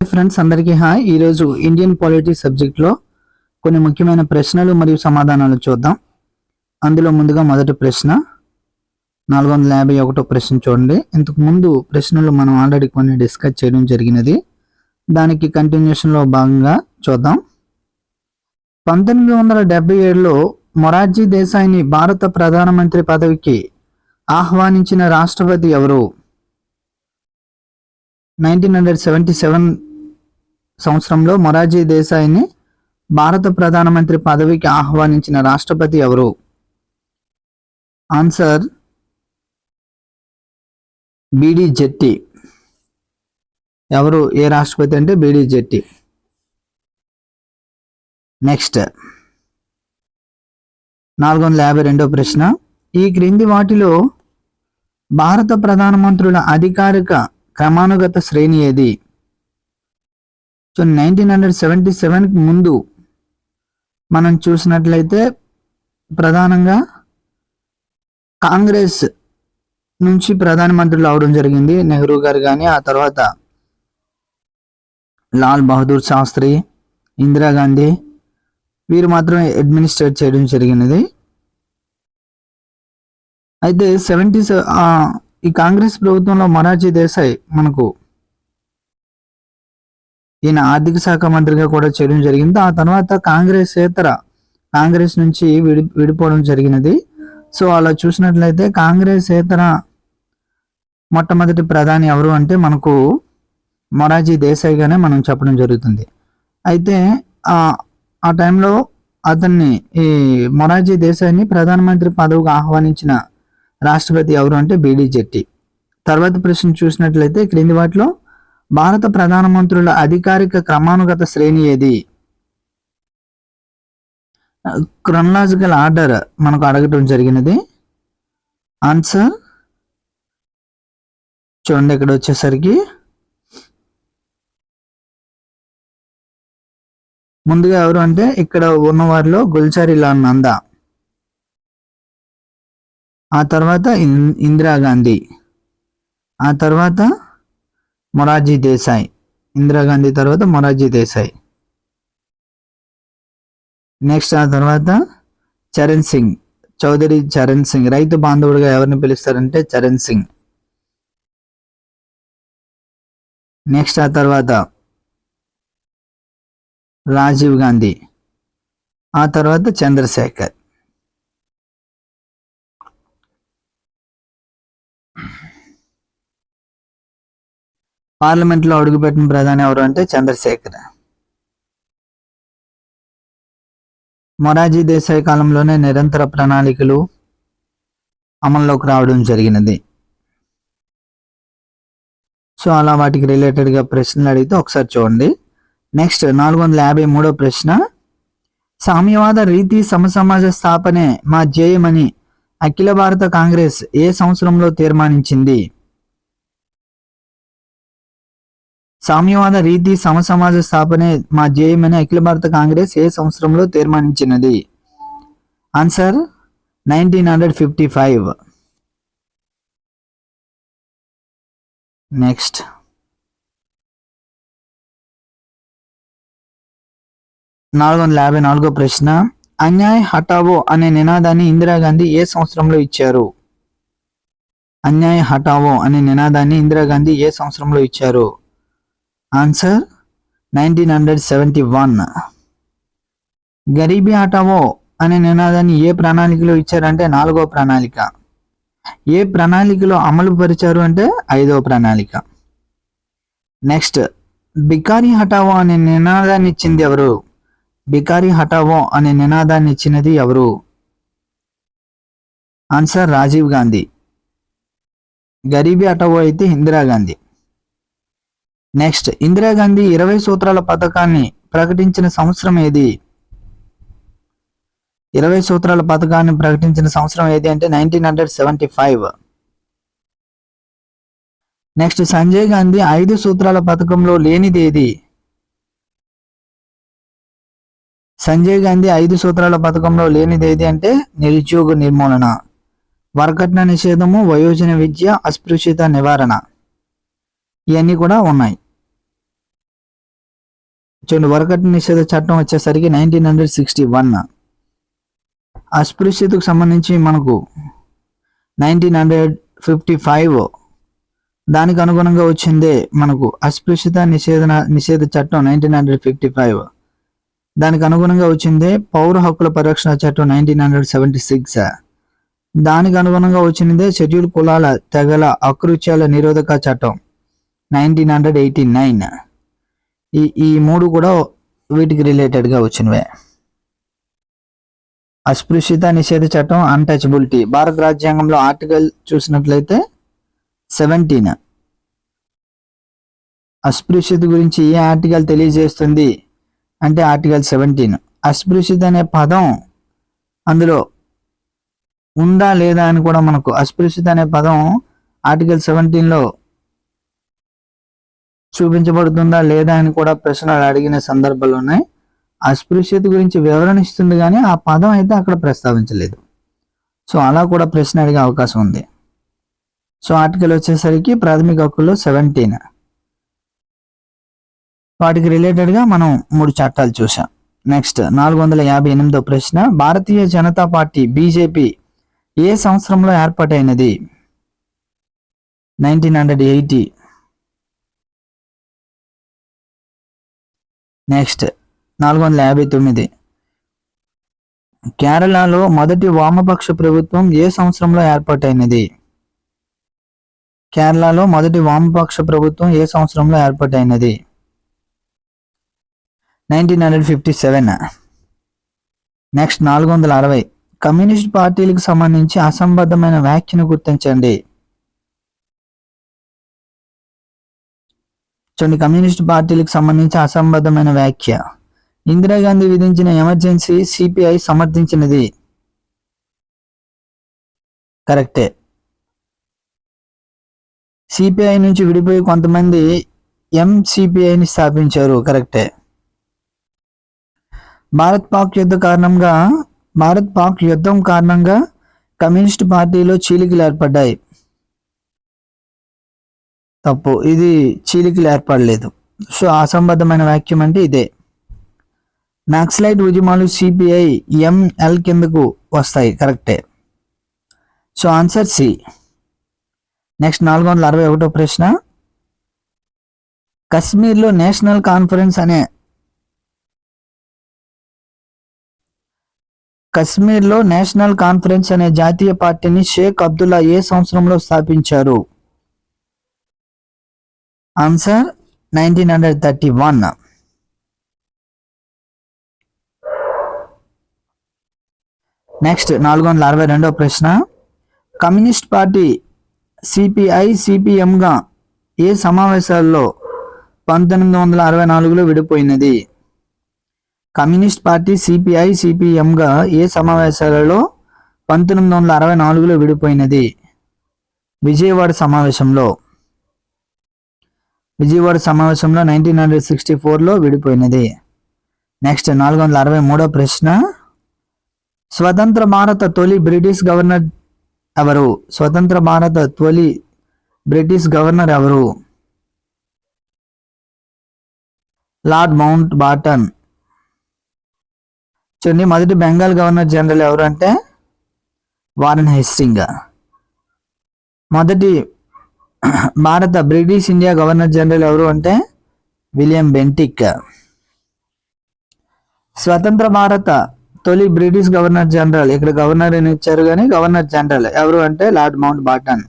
Friends అందరికీ hi. ఈరోజు Indian polity సబ్జెక్ట్లో కొన్ని ముఖ్యమైన ప్రశ్నలు మరియు సమాధానాలు చూద్దాం. అందులో ముందుగా మొదటి ప్రశ్న. నాలుగు వందల యాభై ఒకటో ప్రశ్న చూడండి. ఇంతకు ముందు ప్రశ్నలు మనం ఆల్రెడీ కొన్ని డిస్కస్ చేయడం జరిగినది. దానికి కంటిన్యూషన్లో భాగంగా చూద్దాం. పంతొమ్మిది వందల డెబ్బై ఏడులో మొరార్జీ దేశాయిని భారత ప్రధానమంత్రి పదవికి ఆహ్వానించిన రాష్ట్రపతి ఎవరు? నైన్టీన్ హండ్రెడ్ సెవెంటీ సెవెన్ సంవత్సరంలో మొరార్జీ దేశాయిని భారత ప్రధానమంత్రి పదవికి ఆహ్వానించిన రాష్ట్రపతి ఎవరు? Answer BD Jatti. ఎవరు? ఏ రాష్ట్రపతి అంటే బిడి జెట్టి. నెక్స్ట్. నాలుగు వందల యాభై రెండో ప్రశ్న. ఈ క్రింది వాటిలో భారత ప్రధానమంత్రుల అధికారిక క్రమానుగత శ్రేణి ఏది? సో నైన్టీన్ హండ్రెడ్ సెవెంటీ సెవెన్కి ముందు మనం చూసినట్లయితే ప్రధానంగా కాంగ్రెస్ నుంచి ప్రధానమంత్రులు అవడం జరిగింది. నెహ్రూ గారు కానీ ఆ తర్వాత లాల్ బహదూర్ శాస్త్రి ఇందిరాగాంధీ వీరు మాత్రం అడ్మినిస్ట్రేట్ చేయడం జరిగినది. అయితే సెవెంటీ ఈ కాంగ్రెస్ ప్రభుత్వంలో మొరార్జీ దేశాయ్ మనకు ఈయన ఆర్థిక శాఖ మంత్రిగా కూడా చేయడం జరిగింది. ఆ తర్వాత కాంగ్రెస్ ఏతర కాంగ్రెస్ నుంచి విడి విడిపోవడం జరిగినది. సో అలా చూసినట్లయితే కాంగ్రెస్ ఏతర మొట్టమొదటి ప్రధాని ఎవరు అంటే మనకు మొరార్జీ దేశాయ్గానే మనం చెప్పడం జరుగుతుంది. అయితే ఆ ఆ టైంలో అతన్ని ఈ మొరార్జీ దేశాయ్ని ప్రధానమంత్రి పదవికి ఆహ్వానించిన రాష్ట్రపతి ఎవరు అంటే బీడీ జెట్టి. తర్వాత ప్రశ్న చూసినట్లయితే క్రింది వాటిలో భారత ప్రధానమంత్రుల అధికారిక క్రమానుగత శ్రేణి ఏది? క్రొనలాజికల్ ఆర్డర్ మనకు అడగటం జరిగినది. ఆన్సర్? చూడండి ఇక్కడ వచ్చేసరికి. ముందుగా ఎవరు అంటే ఇక్కడ ఉన్న వారిలో గుల్చారి లాల్ నందా. ఆ తర్వాత ఇన్- ఇందిరాగాంధీ. ఆ తర్వాత మొరార్జీ దేశాయ్. ఇందిరాగాంధీ తర్వాత మొరార్జీ దేశాయ్. నెక్స్ట్ ఆ తర్వాత చరణ్ సింగ్. చౌదరి చరణ్ సింగ్. రైతు బాంధవుడిగా ఎవరిని పిలుస్తారంటే చరణ్ సింగ్. నెక్స్ట్ ఆ తర్వాత రాజీవ్ గాంధీ. ఆ తర్వాత చంద్రశేఖర్. పార్లమెంట్లో అడుగుపెట్టిన ప్రధాని ఎవరు అంటే చంద్రశేఖర్. మొరార్జీ దేశాయ్ కాలంలోనే నిరంతర ప్రణాళికలు అమల్లోకి రావడం జరిగినది. సో అలా వాటికి రిలేటెడ్గా ప్రశ్నలు అడిగితే ఒకసారి చూడండి. నెక్స్ట్ నాలుగు వందల యాభై మూడో ప్రశ్న. సామ్యవాద రీతి సమసమాజ స్థాపనే మా ధ్యేయమని అఖిల భారత కాంగ్రెస్ ఏ సంవత్సరంలో తీర్మానించింది? సామ్యవాద రీతి సమసమాజ స్థాపనే మా ధ్యేయమని అఖిల భారత కాంగ్రెస్ ఏ సంవత్సరంలో తీర్మానించినది? Answer nineteen hundred fifty five next నాలుగు వందల యాభై నాలుగో ప్రశ్న. అన్యాయ్ హటావో అనే నినాదాన్ని ఇందిరాగాంధీ ఏ సంవత్సరంలో ఇచ్చారు? అన్యాయ్ హటావో అనే నినాదాన్ని ఇందిరాగాంధీ ఏ సంవత్సరంలో ఇచ్చారు? Answer nineteen hundred seventy one garibi హటావో అనే నినాదాన్ని ఏ ప్రణాళికలో ఇచ్చారంటే నాలుగో ప్రణాళిక. ఏ ప్రణాళికలో అమలు పరిచారు అంటే ఐదో ప్రణాళిక. నెక్స్ట్ బికారీ హటావో అనే నినాదాన్ని ఇచ్చింది ఎవరు? బికారీ హటావో అనే నినాదాన్ని ఇచ్చినది ఎవరు? ఆన్సర్ రాజీవ్ గాంధీ. గరీబీ హటావో అయితే ఇందిరాగాంధీ నెక్స్ట్ ఇందిరాగాంధీ ఇరవై సూత్రాల పథకాన్ని ప్రకటించిన సంవత్సరం ఏది? ఇరవై సూత్రాల పథకాన్ని ప్రకటించిన సంవత్సరం ఏది అంటే nineteen hundred seventy five. Next Sanjay Gandhi ఐదు సూత్రాల పథకంలో లేనిది ఏది? సంజయ్ గాంధీ ఐదు సూత్రాల పథకంలో లేనిది ఏది అంటే నిరుద్యోగ నిర్మూలన వరకట్న నిషేధము వయోజన విద్య అస్పృశ్యత నివారణ. ఇవన్నీ కూడా ఉన్నాయి. చూడండి వరకట్టు నిషేధ చట్టం వచ్చేసరికి నైన్టీన్ హండ్రెడ్ సిక్స్టీ వన్. అస్పృశ్యతకు సంబంధించి మనకు నైన్టీన్ హండ్రెడ్ ఫిఫ్టీ ఫైవ్. దానికి అనుగుణంగా వచ్చిందే మనకు అస్పృశ్యత నిషేధన నిషేధ చట్టం నైన్టీన్ హండ్రెడ్ ఫిఫ్టీ ఫైవ్. దానికి అనుగుణంగా వచ్చిందే పౌర హక్కుల పరిరక్షణ చట్టం నైన్టీన్ హండ్రెడ్ సెవెంటీ సిక్స్. దానికి అనుగుణంగా వచ్చినదే షెడ్యూల్ కులాల తెగల అకృత్యాల నిరోధక చట్టం. Nineteen hundred eighty nine. ఈ ఈ మూడు కూడా వీటికి రిలేటెడ్గా వచ్చినవే. అస్పృశ్యత నిషేధ చట్టం అన్టచబిలిటీ భారత రాజ్యాంగంలో ఆర్టికల్ చూసినట్లయితే సెవెంటీన్. అస్పృశ్యత గురించి ఏ ఆర్టికల్ తెలియజేస్తుంది? అంటే ఆర్టికల్ సెవెంటీన్. అస్పృశ్యత అనే పదం అందులో ఉందా లేదా అని కూడా మనకు అస్పృశ్యత అనే పదం ఆర్టికల్ సెవెంటీన్లో చూపించబడుతుందా లేదా అని కూడా ప్రశ్నలు అడిగిన సందర్భాలు ఉన్నాయి అస్పృశ్యత గురించి వివరణ ఇస్తుంది కానీ ఆ పదం అయితే అక్కడ ప్రస్తావించలేదు. సో అలా కూడా ప్రశ్న అడిగే అవకాశం ఉంది. సో ఆర్టికల్ వచ్చేసరికి ప్రాథమిక హక్కుల్లో సెవెంటీన్. వాటికి రిలేటెడ్గా మనం మూడు చట్టాలు చూసాం నెక్స్ట్ నాలుగు వందల యాభై ఎనిమిదో ప్రశ్న భారతీయ జనతా పార్టీ బీజేపీ ఏ సంవత్సరంలో ఏర్పాటైనది? Nineteen hundred eighty. నెక్స్ట్ నాలుగు వందల యాభై తొమ్మిది. కేరళలో మొదటి వామపక్ష ప్రభుత్వం ఏ సంవత్సరంలో ఏర్పాటైనది? కేరళలో మొదటి వామపక్ష ప్రభుత్వం ఏ సంవత్సరంలో ఏర్పాటైనది? Nineteen hundred fifty seven. Next నాలుగు వందల అరవై. కమ్యూనిస్ట్ పార్టీలకు సంబంధించి అసంబద్ధమైన వ్యాఖ్యను గుర్తించండి. చూడండి కమ్యూనిస్ట్ పార్టీలకు సంబంధించి అసంబద్ధమైన వ్యాఖ్య. ఇందిరాగాంధీ విధించిన ఎమర్జెన్సీ సిపిఐ సమర్థించినది. కరెక్టే. సిపిఐ నుంచి విడిపోయి కొంతమంది ఎంసిపిఐని స్థాపించారు. కరెక్టే. భారత్ పాక్ యుద్ధ కారణంగా భారత్ పాక్ యుద్ధం కారణంగా కమ్యూనిస్ట్ పార్టీలో చీలికలు ఏర్పడ్డాయి. తప్పు. ఇది చీలికలు ఏర్పడలేదు. సో అసంబద్ధమైన వాక్యం అంటే ఇదే. నక్సలైట్ ఉద్యమాలు సిపిఐ ఎంఎల్ కిందకు వస్తాయి. కరెక్టే. So answer C. నెక్స్ట్ నాలుగు వందల అరవై ఒకటో ప్రశ్న. కశ్మీర్లో నేషనల్ కాన్ఫరెన్స్ అనే కశ్మీర్లో నేషనల్ కాన్ఫరెన్స్ అనే జాతీయ పార్టీని షేక్ అబ్దుల్లా ఏ సంవత్సరంలో స్థాపించారు? Answer nineteen hundred thirty one next నాలుగు వందల అరవై రెండో ప్రశ్న. కమ్యూనిస్ట్ పార్టీ సిపిఐ సిపిఎంగా ఏ సమావేశాల్లో పంతొమ్మిది వందల అరవై నాలుగులో విడిపోయినది? కమ్యూనిస్ట్ పార్టీ సిపిఐ సిపిఎంగా ఏ సమావేశాలలో పంతొమ్మిది వందల అరవై నాలుగులో విడిపోయినది? విజయవాడ సమావేశంలో. విజయవాడ సమావేశంలో నైన్టీన్ హండ్రెడ్ సిక్స్టీ ఫోర్లో విడిపోయినది. నెక్స్ట్ నాలుగు వందల అరవై మూడో ప్రశ్న. స్వతంత్ర భారత తొలి బ్రిటిష్ గవర్నర్ ఎవరు? స్వతంత్ర భారత తొలి బ్రిటిష్ గవర్నర్ ఎవరు? Lord Mountbatten. చూడండి మొదటి బెంగాల్ గవర్నర్ జనరల్ ఎవరు అంటే వారన్ హెస్టింగ్ మొదటి భారత బ్రిటిష్ ఇండియా గవర్నర్ జనరల్ ఎవరు అంటే విలియం బెంటిక్ స్వతంత్ర భారత తొలి బ్రిటిష్ గవర్నర్ జనరల్. ఇక్కడ గవర్నర్ అని ఇచ్చారు కానీ గవర్నర్ జనరల్. ఎవరు అంటే లార్డ్ మౌంట్ బాటన్.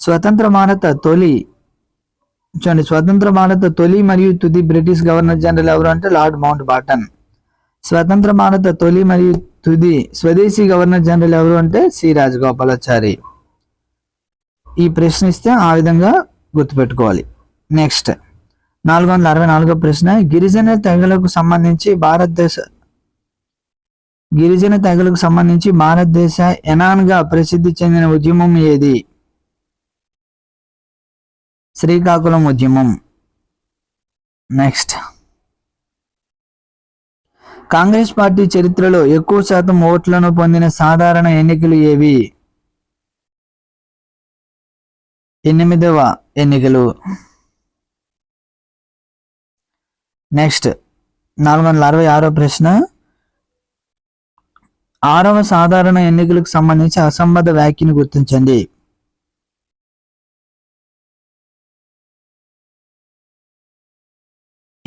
స్వతంత్ర భారత తొలి చూడండి స్వతంత్ర భారత తొలి మరియు తుది బ్రిటిష్ గవర్నర్ జనరల్ ఎవరు అంటే లార్డ్ మౌంట్ బాటన్. స్వతంత్ర భారత తొలి మరియు తుది స్వదేశీ గవర్నర్ జనరల్ ఎవరు అంటే సి రాజగోపాలాచారి. ఈ ప్రశ్న ఇస్తే ఆ విధంగా గుర్తుపెట్టుకోవాలి. నెక్స్ట్ నాలుగు వందల అరవై నాలుగో ప్రశ్న. గిరిజన తెగలకు సంబంధించి భారతదేశ గిరిజన తెగలకు సంబంధించి భారతదేశ ఎనాన్గా ప్రసిద్ధి చెందిన ఉద్యమం ఏది? శ్రీకాకుళం ఉద్యమం. నెక్స్ట్ కాంగ్రెస్ పార్టీ చరిత్రలో ఎక్కువ శాతం ఓట్లను పొందిన సాధారణ ఎన్నికలు ఏవి? ఎనిమిదవ ఎన్నికలు. నెక్స్ట్ నాలుగు వందల అరవై ఆరో ప్రశ్న. ఆరవ సాధారణ ఎన్నికలకు సంబంధించి అసంబద్ధ వ్యాఖ్యను గుర్తించండి.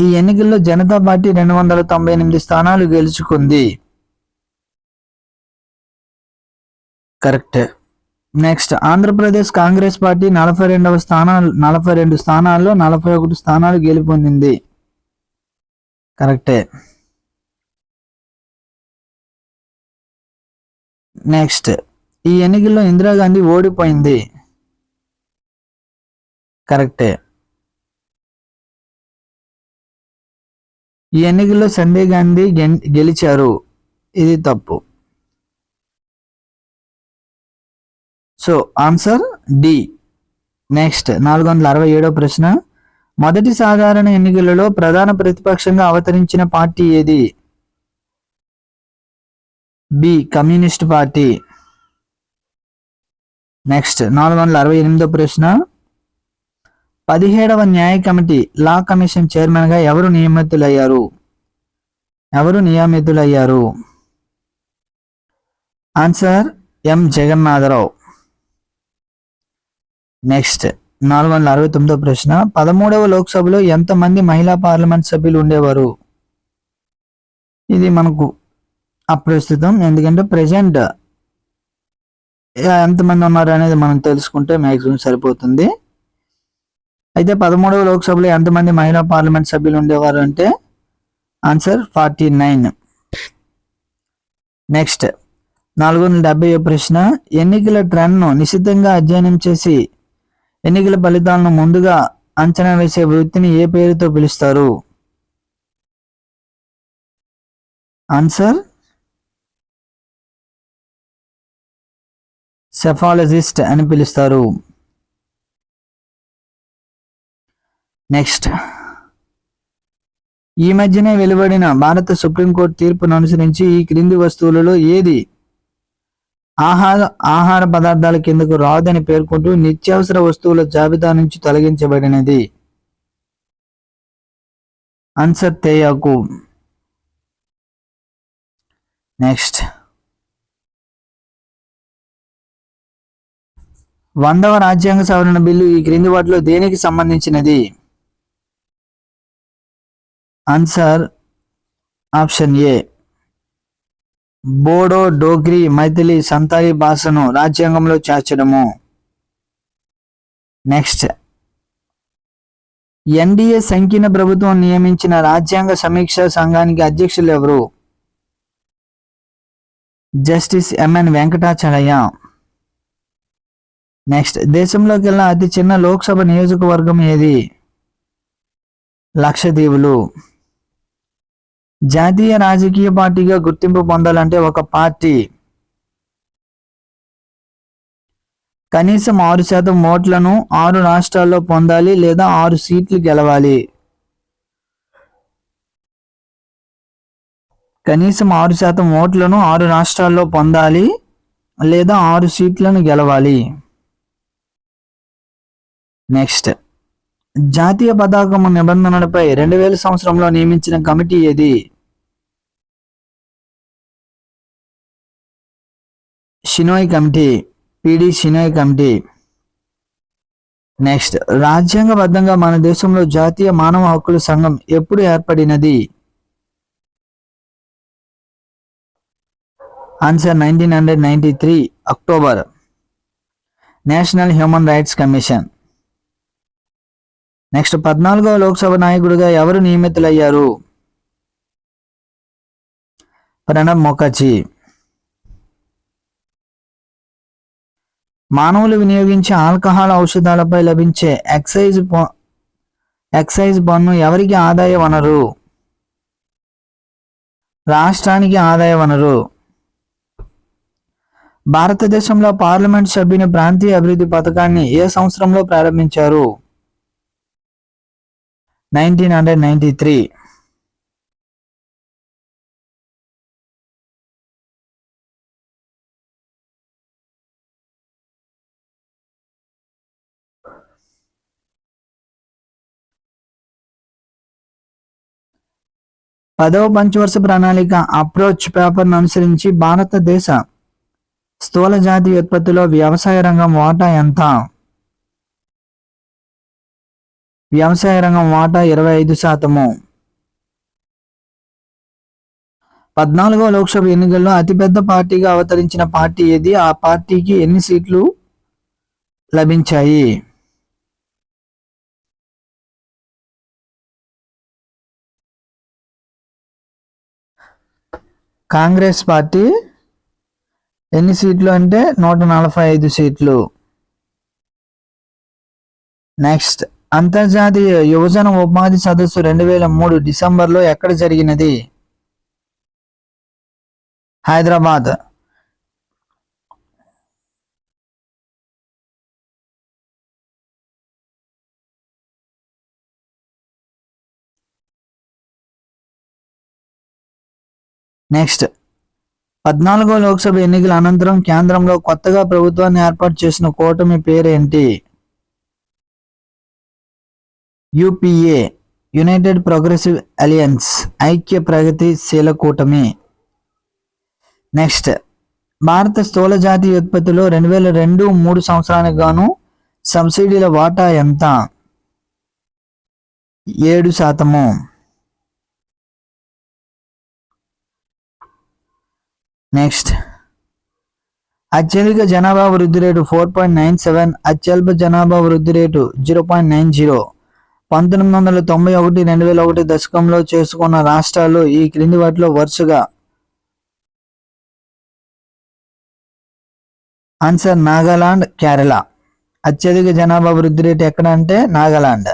ఈ ఎన్నికల్లో జనతా పార్టీ రెండు వందల తొంభై ఎనిమిది స్థానాలు గెలుచుకుంది. Correct next Andhra Pradesh Congress party నలభై రెండవ స్థానాలు నలభై రెండు స్థానాల్లో నలభై ఒకటి స్థానాలు గెలుపొందింది. కరెక్టే నెక్స్ట్ ఈ ఎన్నికల్లో ఇందిరాగాంధీ ఓడిపోయింది. కరెక్టే ఈ ఎన్నికల్లో సంజయ్ గాంధీ గెలిచారు. ఇది తప్పు. సో ఆన్సర్ డి నెక్స్ట్ నాలుగు వందల అరవై ఏడో ప్రశ్న. మొదటి సాధారణ ఎన్నికలలో ప్రధాన ప్రతిపక్షంగా అవతరించిన పార్టీ ఏది? B communist party. నెక్స్ట్ నాలుగు వందల అరవై ఎనిమిదో ప్రశ్న. పదిహేడవ న్యాయ కమిటీ లా కమిషన్ చైర్మన్గా ఎవరు నియమితులయ్యారు? ఎవరు నియమితులయ్యారు? ఆన్సర్ ఎం జగన్నాథరావు. నెక్స్ట్ నాలుగు వందల అరవై తొమ్మిదో ప్రశ్న. పదమూడవ లోక్సభలో ఎంతమంది మహిళా పార్లమెంట్ సభ్యులు ఉండేవారు? ఇది మనకు అప్రస్తుతం ఎందుకంటే ప్రజెంట్ ఎంతమంది ఉన్నారు అనేది మనం తెలుసుకుంటే మ్యాక్సిమం సరిపోతుంది. అయితే పదమూడవ లోక్సభలో ఎంతమంది మహిళా పార్లమెంట్ సభ్యులు ఉండేవారు అంటే ఆన్సర్ ఫార్టీ నైన్. నెక్స్ట్ నాలుగు వందల డెబ్బై ప్రశ్న. ఎన్నికల ట్రెండ్ను నిశితంగా అధ్యయనం చేసి ఎన్నికల ఫలితాలను ముందుగా అంచనా వేసే వృత్తిని ఏ పేరుతో పిలుస్తారు? ఆన్సర్? సెఫాలజిస్ట్ అని పిలుస్తారు. నెక్స్ట్. ఈ మధ్యనే వెలువడిన భారత సుప్రీంకోర్టు తీర్పును అనుసరించి ఈ క్రింది వస్తువులలో ఏది ఆహార ఆహార పదార్థాల కిందకు రాదని పేర్కొంటూ నిత్యావసర వస్తువుల జాబితా నుంచి తొలగించబడినది. ఆన్సర్ తేయాకు నెక్స్ట్ వందవ రాజ్యాంగ సవరణ బిల్లు ఈ క్రింది వాటిలో దేనికి సంబంధించినది? Answer option A Bodo Dogri Maithili Santali భాషను రాజ్యాంగంలో చేర్చడము. నెక్స్ట్. ఎన్డీఏ సంకీర్ణ ప్రభుత్వం నియమించిన రాజ్యాంగ సమీక్ష సంఘానికి అధ్యక్షులు ఎవరు? Justice MN Venkatachaliah next. దేశంలోకెల్లా అతి చిన్న లోక్సభ నియోజకవర్గం ఏది? లక్షద్వీపులు. జాతీయ రాజకీయ పార్టీగా గుర్తింపు పొందాలంటే ఒక పార్టీ. కనీసం ఆరు శాతం ఓట్లను ఆరు రాష్ట్రాల్లో పొందాలి లేదా ఆరు సీట్లు గెలవాలి. కనీసం ఆరు శాతం ఓట్లను ఆరు రాష్ట్రాల్లో పొందాలి లేదా ఆరు సీట్లను గెలవాలి. నెక్స్ట్. జాతీయ పతాకము నిబంధనలపై రెండు వేల సంవత్సరంలో నియమించిన కమిటీ ఏది? Shenoy committee P D Shenoy committee. Next రాజ్యాంగబద్ధంగా మన దేశంలో జాతీయ మానవ హక్కుల సంఘం ఎప్పుడు ఏర్పడినది? Answer nineteen hundred ninety three October. National human rights commission. Next పద్నాలుగవ లోక్సభ నాయకుడిగా ఎవరు నియమితులయ్యారు? ప్రణబ్ ముఖర్జీ. మానవులు వినియోగించే ఆల్కహాల్ ఔషధాలపై లభించే ఎక్సైజ్ ఎక్సైజ్ పన్ను ఎవరికి ఆదాయ వనరు? రాష్ట్రానికి ఆదాయ వనరు. భారతదేశంలో పార్లమెంట్ సభ్యుని ప్రాంతీయ అభివృద్ధి పథకాన్ని ఏ సంవత్సరంలో ప్రారంభించారు? Nineteen hundred ninety three. పదవ పంచవర్ష ప్రణాళిక అప్రోచ్ పేపర్ను అనుసరించి భారతదేశ స్థూల జాతి ఉత్పత్తిలో వ్యవసాయ రంగం వాటా ఎంత? వ్యవసాయ రంగం వాటా ఇరవై ఐదు శాతము. పద్నాలుగో లోక్సభ ఎన్నికల్లో అతిపెద్ద పార్టీగా అవతరించిన పార్టీ ఏది? ఆ పార్టీకి ఎన్ని సీట్లు లభించాయి? కాంగ్రెస్ పార్టీ ఎన్ని సీట్లు అంటే నూట నలభై ఐదు సీట్లు. నెక్స్ట్. అంతర్జాతీయ యువజన ఉపాధి సదస్సు రెండు వేల మూడు డిసెంబర్లో ఎక్కడ జరిగినది? హైదరాబాద్. నెక్స్ట్. పద్నాలుగో లోక్సభ ఎన్నికల అనంతరం కేంద్రంలో కొత్తగా ప్రభుత్వాన్ని ఏర్పాటు చేసిన కూటమి పేరేంటి? యూపీఏ యునైటెడ్ ప్రోగ్రెసివ్ అలియన్స్ ఐక్య ప్రగతిశీల కూటమి. నెక్స్ట్ భారత స్థూల జాతీయ ఉత్పత్తిలో రెండు వేల రెండు మూడు సంవత్సరానికి గాను సబ్సిడీల వాటా ఎంత? ఏడు శాతము. నెక్స్ట్ అత్యధిక జనాభా వృద్ధి rate four point nine seven అత్యల్ప జనాభా వృద్ధి rate zero point nine zero. పంతొమ్మిది వందల తొంభై ఒకటి రెండు వేల ఒకటి దశకంలో చేసుకున్న రాష్ట్రాలు ఈ క్రింది వాటిలో వరుసగా. ఆన్సర్ నాగాలాండ్ కేరళ. అత్యధిక జనాభా వృద్ధి రేటు ఎక్కడ అంటే నాగాలాండ్.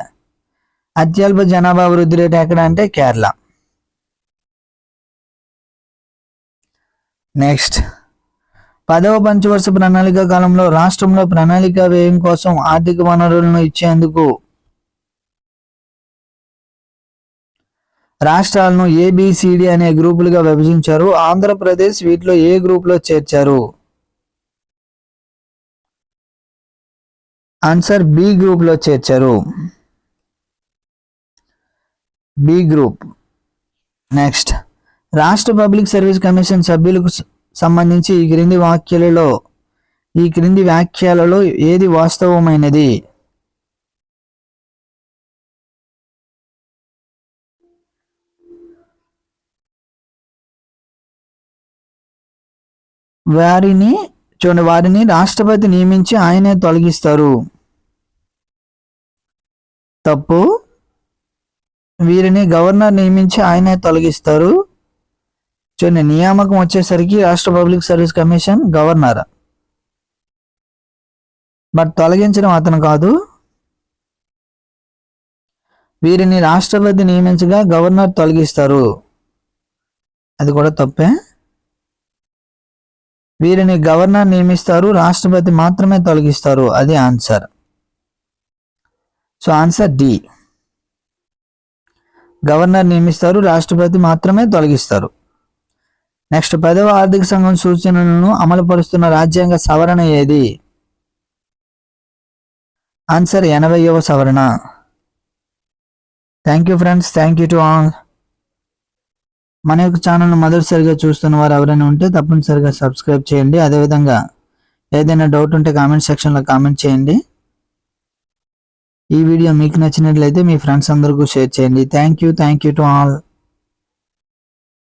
అత్యల్ప జనాభా వృద్ధి రేటు ఎక్కడ అంటే కేరళ. నెక్స్ట్. పదవ పంచవర్ష ప్రణాళిక కాలంలో రాష్ట్రంలో ప్రణాళిక వ్యయం కోసం ఆర్థిక వనరులను ఇచ్చేందుకు రాష్ట్రాలను ఏబిసిడి అనే గ్రూపులుగా విభజించారు. ఆంధ్రప్రదేశ్ వీటిలో ఏ గ్రూపులో చేర్చారు? ఆన్సర్ బి గ్రూప్లో చేర్చారు. B group. నెక్స్ట్. రాష్ట్ర పబ్లిక్ సర్వీస్ కమిషన్ సభ్యులకు సంబంధించి ఈ క్రింది వాక్యాలలో ఈ క్రింది వ్యాఖ్యలలో ఏది వాస్తవమైనది? వారిని చూడండి వారిని రాష్ట్రపతి నియమించి ఆయనే తొలగిస్తారు. తప్పు. వీరిని గవర్నర్ నియమించి ఆయనే తొలగిస్తారు. చూడండి నియామకం వచ్చేసరికి రాష్ట్ర public service commission governor. But తొలగించడం అతను కాదు. వీరిని రాష్ట్రపతి నియమించగా గవర్నర్ తొలగిస్తారు. అది కూడా తప్పే. వీరిని గవర్నర్ నియమిస్తారు రాష్ట్రపతి మాత్రమే తొలగిస్తారు. అది answer. So answer D. Governor నియమిస్తారు రాష్ట్రపతి మాత్రమే తొలగిస్తారు. నెక్స్ట్ పదవ ఆర్థిక సంఘం సూచనలను అమలుపరుస్తున్న రాజ్యాంగ సవరణ ఏది? ఆన్సర్ ఎనభైవ సవరణ. Thank you friends thank you to all మన యొక్క ఛానల్ మొదటిసారిగా చూస్తున్న వారు ఎవరైనా ఉంటే తప్పనిసరిగా సబ్స్క్రైబ్ చేయండి. అదేవిధంగా ఏదైనా డౌట్ ఉంటే కామెంట్ సెక్షన్లో కామెంట్ చేయండి. ఈ వీడియో మీకు నచ్చినట్లయితే మీ ఫ్రెండ్స్ అందరికీ షేర్ చేయండి. Thank you. Thank you to all.